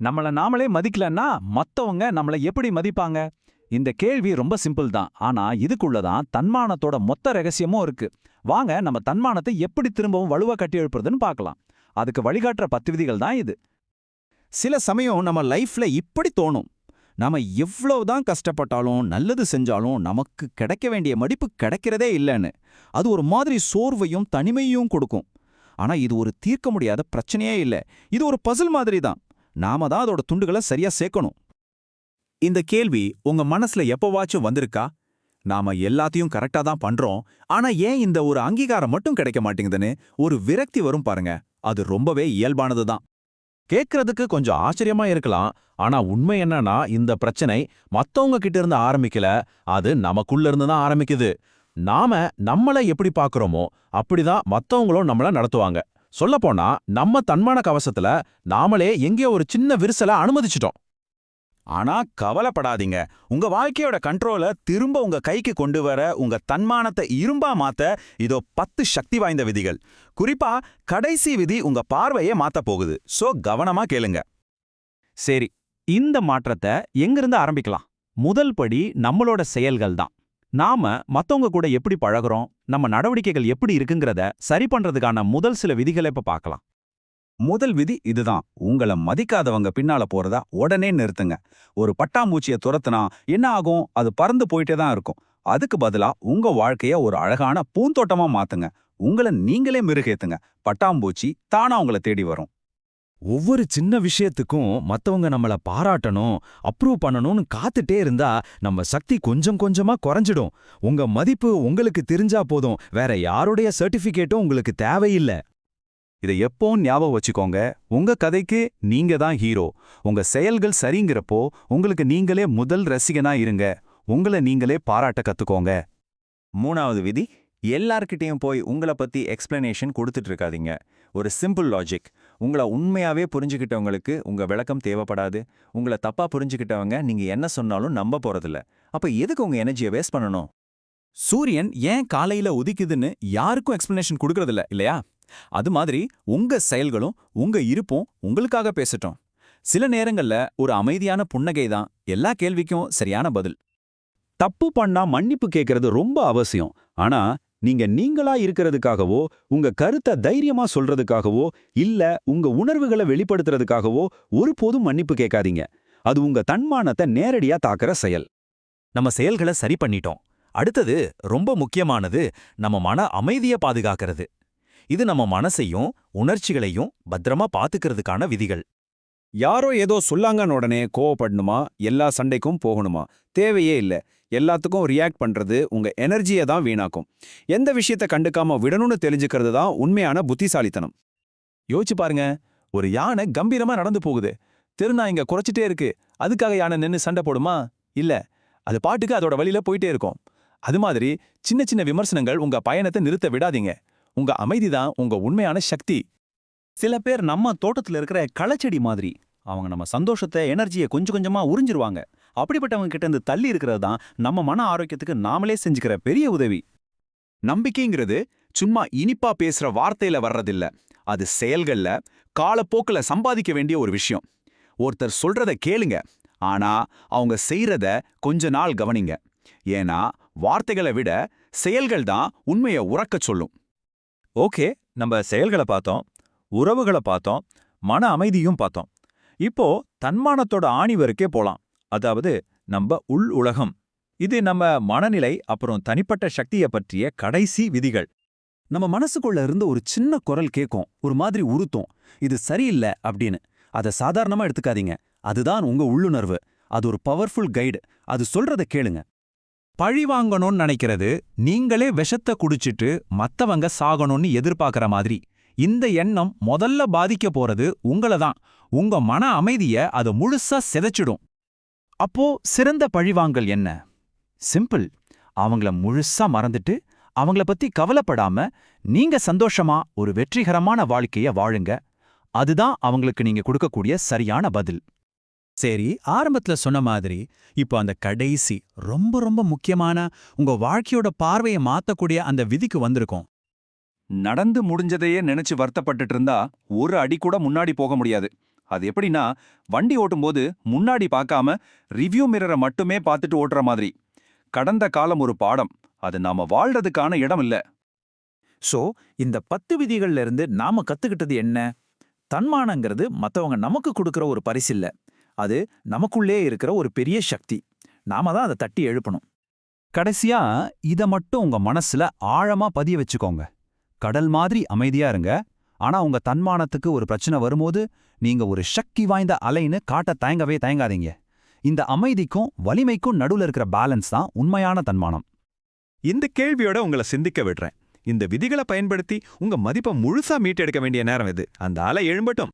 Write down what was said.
நம்மள நாமளே மதிக்கலன்னா மத்தவங்க நம்மள எப்படி மதிப்பாங்க? இந்த கேள்வி ரொம்ப சிம்பிள் தான். ஆனா இதுக்குள்ளதான் தன்மானத்தோட மொத்த ரகசியமும் இருக்கு. வாங்க நம்ம தன்மானத்தை எப்படி திரும்பவும் வலுவா கட்டி எழுப்புறதுன்னு பார்க்கலாம். அதுக்கு வழிகாட்டுற பத்து விதிகள் தான் இது. சில சமயம் நம்ம லைஃப்ல இப்படி தோணும். நாம எவ்வளவுதான் கஷ்டப்பட்டாலும் நல்லது செஞ்சாலும் நமக்கு கிடைக்க வேண்டிய மடிப்பு கிடைக்கிறதே இல்லைன்னு. அது ஒரு மாதிரி சோர்வையும் தனிமையும் கொடுக்கும். ஆனா இது ஒரு தீர்க்க முடியாத பிரச்சனையே இல்ல. இது ஒரு பசில் மாதிரி தான். நாம தான் அதோட துண்டுகளை சரியா சேர்க்கணும். இந்த கேள்வி உங்க மனசுல எப்பவாச்சும் வந்திருக்கா? நாம எல்லாத்தையும் கரெக்டா தான் பண்றோம். ஆனா ஏன் இந்த ஒரு அங்கீகாரம் மட்டும் கிடைக்க மாட்டேங்குதுன்னு ஒரு விரக்தி வரும் பாருங்க. அது ரொம்பவே இயல்பானது தான். கேட்கறதுக்கு கொஞ்சம் ஆச்சரியமா இருக்கலாம். ஆனா உண்மை என்னன்னா இந்த பிரச்சனை மத்தவங்க கிட்ட இருந்து ஆரம்பிக்கல. அது நமக்குள்ள இருந்து தான் ஆரம்பிக்குது. நாம நம்மள எப்படி பாக்குறோமோ அப்படிதான் மத்தவங்களும் நம்மள நடத்துவாங்க. சொல்லப்போனா நம்ம தன்மான கவசத்துல நாமளே எங்கேயோ ஒரு சின்ன விரிசலை அனுமதிச்சிட்டோம். ஆனா கவலைப்படாதீங்க. உங்க வாழ்க்கையோட கண்ட்ரோலை திரும்ப உங்க கைக்கு கொண்டு வர உங்க தன்மானத்தை இரும்பா மாத்த இதோ பத்து சக்தி வாய்ந்த விதிகள். குறிப்பா கடைசி விதி உங்க பார்வையை மாத்த போகுது. சோ கவனமா கேளுங்க. சரி இந்த மாற்றத்தை எங்கிருந்து ஆரம்பிக்கலாம்? முதல் படி நம்மளோட செயல்கள் தான் நாம மத்தவங்க கூட எப்படி பழகுறோம் நம்ம நடவடிக்கைகள் எப்படி இருக்குங்கிறத சரி பண்றதுக்கான முதல் சில விதிகளை இப்ப பார்க்கலாம். முதல் விதி இதுதான். உங்களை மதிக்காதவங்க பின்னால போறதா உடனே நிறுத்துங்க. ஒரு பட்டாம்பூச்சியை துரத்துனா என்ன ஆகும்? அது பறந்து போயிட்டே தான் இருக்கும். அதுக்கு பதிலா உங்க வாழ்க்கைய ஒரு அழகான பூந்தோட்டமா மாத்துங்க. உங்களை நீங்களே மெருகேத்துங்க. பட்டாம்பூச்சி தானா உங்களை தேடி வரும். ஒவ்வொரு சின்ன விஷயத்துக்கும் மத்தவங்க நம்மள பாராட்டணும் அப்ரூவ் பண்ணணும்னு காத்துட்டே இருந்தா நம்ம சக்தி கொஞ்சம் கொஞ்சமா குறைஞ்சிடும். உங்க மதிப்பு உங்களுக்கு தெரிஞ்சா போதும். வேற யாருடைய சர்டிபிகேட்டும் உங்களுக்கு தேவையில்லை. இதை எப்போ ஞாபகம் வச்சுக்கோங்க. உங்க கதைக்கு நீங்க தான் ஹீரோ உங்க செயல்கள் சரிங்கிறப்போ உங்களுக்கு நீங்களே முதல் ரசிகனா இருங்க. உங்களை நீங்களே பாராட்ட கத்துக்கோங்க. மூணாவது விதி எல்லார்கிட்டயும் போய் உங்களை பத்தி எக்ஸ்பிளனேஷன் கொடுத்துட்டு இருக்காதீங்க. ஒரு சிம்பிள் லாஜிக் உங்களை உண்மையாவே புரிஞ்சுக்கிட்டவங்களுக்கு உங்க விளக்கம் தேவைப்படாது. உங்களை தப்பா புரிஞ்சுக்கிட்டவங்க நீங்க என்ன சொன்னாலும் நம்ப போகிறதில்ல அப்ப எதுக்கு உங்க எனர்ஜியை வேஸ்ட் பண்ணணும்? சூரியன் ஏன் காலையில உதிக்குதுன்னு யாருக்கும் எக்ஸ்பிளனேஷன் கொடுக்கறதில்ல இல்லையா? அது மாதிரி உங்க செயல்களும் உங்க இருப்பும் உங்களுக்காக பேசட்டும். சில நேரங்கள்ல ஒரு அமைதியான புன்னகை தான் எல்லா கேள்விக்கும் சரியான பதில். தப்பு பண்ணா மன்னிப்பு கேட்கறது ரொம்ப அவசியம். ஆனா நீங்க நீங்களா இருக்கிறதுக்காகவோ உங்க கருத்தை தைரியமா சொல்றதுக்காகவோ இல்ல உங்க உணர்வுகளை வெளிப்படுத்துறதுக்காகவோ ஒருபோதும் மன்னிப்பு கேட்காதீங்க. அது உங்க தன்மானத்தை நேரடியா தாக்குற செயல். நம்ம செயல்களை சரி பண்ணிட்டோம். அடுத்தது ரொம்ப முக்கியமானது நம்ம மன அமைதியை பாதுகாக்கிறது. இது நம்ம மனசையும் உணர்ச்சிகளையும் பத்திரமா பாத்துக்கிறதுக்கான விதிகள். யாரோ ஏதோ சொல்லாங்கன்னு உடனே கோவப்படணுமா? எல்லா சண்டைக்கும் போகணுமா? தேவையே இல்ல. எல்லாத்துக்கும் ரியாக்ட் பண்றது உங்க எனர்ஜியை தான் வீணாக்கும். எந்த விஷயத்த கண்டுக்காம விடணும்னு தெரிஞ்சுக்கிறது தான் உண்மையான புத்திசாலித்தனம். யோசிச்சு பாருங்க. ஒரு யானை கம்பீரமா நடந்து போகுது. திருநா இங்கே குறைச்சிட்டே இருக்கு. அதுக்காக யானை நின்னு சண்டை போடுமா? இல்ல. அது பாட்டுக்கு அதோட வழியில் போயிட்டே இருக்கும். அது மாதிரி சின்ன சின்ன விமர்சனங்கள் உங்க பயணத்தை நிறுத்த விடாதீங்க. உங்க அமைதி தான் உங்க உண்மையான சக்தி. சில பேர் நம்ம தோட்டத்துல இருக்கிற களச்செடி மாதிரி. அவங்க நம்ம சந்தோஷத்தை எனர்ஜியை கொஞ்சம் கொஞ்சமா உறிஞ்சிருவாங்க. அப்படிப்பட்டவங்க கிட்ட இருந்து தள்ளி இருக்கிறது தான் நம்ம மன ஆரோக்கியத்துக்கு நாமளே செஞ்சுக்கிற பெரிய உதவி. நம்பிக்கைங்கிறது சும்மா இனிப்பா பேசுற வார்த்தையில வர்றதில்ல. அது செயல்கள்ல காலப்போக்குல சம்பாதிக்க வேண்டிய ஒரு விஷயம். ஒருத்தர் சொல்றத கேளுங்க. ஆனா அவங்க செய்யறத கொஞ்ச நாள் கவனிங்க. ஏன்னா வார்த்தைகளை விட செயல்கள் தான் உண்மையை உறக்கச் சொல்லும். ஓகே நம்ம செயல்களை பார்த்தோம். உறவுகளை பார்த்தோம் மன அமைதியும் பார்த்தோம். இப்போ தன்மானத்தோட ஆணிவருக்கே போலாம். அதாவது நம்ம உள் உலகம். இது நம்ம மனநிலை அப்புறம் தனிப்பட்ட சக்தியை பற்றிய கடைசி விதிகள். நம்ம மனசுக்குள்ள இருந்து ஒரு சின்ன குரல் கேட்கும் ஒரு மாதிரி உறுத்தும். இது சரியில்லை அப்படின்னு. அதை சாதாரணமா எடுத்துக்காதீங்க. அதுதான் உங்க உள்ளுணர்வு. அது ஒரு பவர்ஃபுல் கைடு அது சொல்றத கேளுங்க. பழி வாங்கணும்னு நினைக்கிறது நீங்களே விஷத்தை குடிச்சிட்டு மத்தவங்க சாகணும்னு எதிர்பார்க்கற மாதிரி. இந்த எண்ணம் முதல்ல பாதிக்க போறது உங்கள தான் உங்க மன அமைதிய அது முழுசா சிதைச்சிடும். அப்போ சிறந்த பழிவாங்கல் என்ன? சிம்பிள். அவங்கள முழுசா மறந்துட்டு அவங்கள பத்தி கவலைப்படாம நீங்க சந்தோஷமா ஒரு வெற்றிகரமான வாழ்க்கைய வாழுங்க. அதுதான் அவங்களுக்கு நீங்க கொடுக்கக்கூடிய சரியான பதில். சரி ஆரம்பத்துல சொன்ன மாதிரி இப்போ அந்த கடைசி ரொம்ப ரொம்ப முக்கியமான உங்க வாழ்க்கையோட பார்வையை மாத்தக்கூடிய அந்த விதிக்கு வந்திருக்கோம். நடந்து முடிஞ்சதையே நினைச்சு வருத்தப்பட்டுட்டு இருந்தா ஒரு அடி கூட முன்னாடி போக முடியாது. அது எப்படின்னா வண்டி ஓட்டும்போது முன்னாடி பார்க்காம ரிவ்யூ மிரரை மட்டுமே பார்த்துட்டு ஓட்டுற மாதிரி. கடந்த காலம் ஒரு பாடம். அது நாம வாழ்றதுக்கான இடம் இல்ல. சோ இந்த பத்து விதிகள்ல இருந்து நாம கத்துக்கிட்டது என்ன? தன்மானங்கிறது மத்தவங்க நமக்கு கொடுக்கிற ஒரு பரிசு இல்ல. அது நமக்குள்ளே இருக்கிற ஒரு பெரிய சக்தி. நாம தான் அதை தட்டி எழுப்பணும். கடைசியா இத மட்டும் உங்க மனசுல ஆழமா பதிய வச்சுக்கோங்க. கடல் மாதிரி அமைதியா இருங்க. ஆனா உங்க தன்மானத்துக்கு ஒரு பிரச்சனை வரும்போது நீங்க ஒரு சக்தி வாய்ந்த அலைன்னு காட்ட தயங்கவே தயங்காதீங்க. இந்த அமைதிக்கும் வலிமைக்கும் நடுவுல இருக்கிற பேலன்ஸ் தான் உண்மையான தன்மானம். இந்த கேள்வியோட உங்களை சிந்திக்க விடுறேன். இந்த விதிகளை பயன்படுத்தி உங்க மதிப்பை முழுசா மீட்டெடுக்க வேண்டிய நேரம் இது. அந்த அலை எழும்பட்டும்.